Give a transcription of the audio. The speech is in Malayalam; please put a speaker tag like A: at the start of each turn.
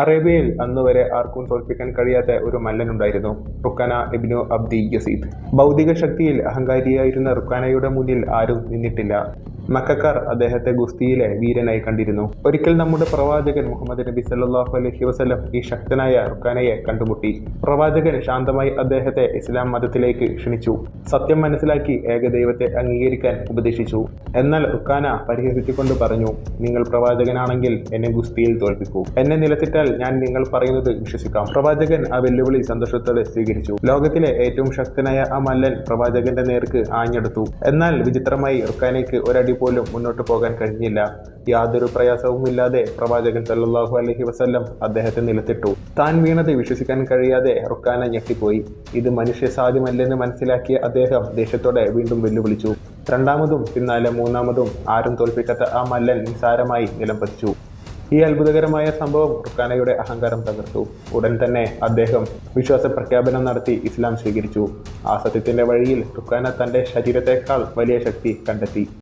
A: അറേബ്യയിൽ അന്ന് വരെ ആർക്കും തോൽപ്പിക്കാൻ കഴിയാത്ത ഒരു മല്ലനുണ്ടായിരുന്നു. റുക്കാന ഇബ്നു അബ്ദി യസീദ്. ഭൗതിക ശക്തിയിൽ അഹങ്കാരിയായിരുന്ന റുക്കാനയുടെ മുന്നിൽ ആരും നിന്നിട്ടില്ല. മക്കാർ അദ്ദേഹത്തെ ഗുസ്തിയിലെ വീരനായി കണ്ടിരുന്നു. ഒരിക്കൽ നമ്മുടെ പ്രവാചകൻ മുഹമ്മദ് നബി സല്ലാഹു അലഹി വസ്ലം ഈ ശക്തനായ റുക്കാനയെ കണ്ടുമുട്ടി. പ്രവാചകൻ ശാന്തമായി അദ്ദേഹത്തെ ഇസ്ലാം മതത്തിലേക്ക് ക്ഷണിച്ചു. സത്യം മനസ്സിലാക്കി ഏകദൈവത്തെ അംഗീകരിക്കാൻ ഉപദേശിച്ചു. എന്നാൽ റുക്കാന പരിഹസിച്ചുകൊണ്ട് പറഞ്ഞു നിങ്ങൾ പ്രവാചകനാണെങ്കിൽ എന്നെ ഗുസ്തിയിൽ തോൽപ്പിക്കൂ. എന്നെ നിലത്തിട്ടാൽ ഞാൻ നിങ്ങൾ പറയുന്നത് വിശ്വസിക്കാം. പ്രവാചകൻ ആ വെല്ലുവിളി സന്തോഷത്തോടെ സ്വീകരിച്ചു. ലോകത്തിലെ ഏറ്റവും ശക്തനായ ആ മല്ലൻ പ്രവാചകന്റെ നേർക്ക് ആഞ്ഞെടുത്തു. എന്നാൽ വിചിത്രമായി റുക്കാനയ്ക്ക് ഒരടി പോലും മുന്നോട്ട് പോകാൻ കഴിഞ്ഞില്ല. യാതൊരു പ്രയാസവുമില്ലാതെ പ്രവാചകൻ സല്ലാഹു അലഹി വസല്ലം അദ്ദേഹത്തെ നിലത്തിട്ടു. താൻ വീണത് വിശ്വസിക്കാൻ കഴിയാതെ റുക്കാന ഞെട്ടിപ്പോയി. ഇത് മനുഷ്യ സാധ്യമല്ലെന്ന് മനസ്സിലാക്കിയ അദ്ദേഹം ദേഷ്യത്തോടെ വീണ്ടും വെല്ലുവിളിച്ചു. രണ്ടാമതും പിന്നാലെ മൂന്നാമതും ആരും തോൽപ്പിക്കാത്ത ആ മല്ലൻ നിസാരമായി നിലം പതിച്ചു. ഈ അത്ഭുതകരമായ സംഭവം റുക്കാനയുടെ അഹങ്കാരം തകർത്തു. ഉടൻ തന്നെ അദ്ദേഹം വിശ്വാസ പ്രഖ്യാപനം നടത്തി ഇസ്ലാം സ്വീകരിച്ചു. ആ സത്യത്തിന്റെ വഴിയിൽ റുക്കാന തന്റെ ശരീരത്തെക്കാൾ വലിയ ശക്തി കണ്ടെത്തി.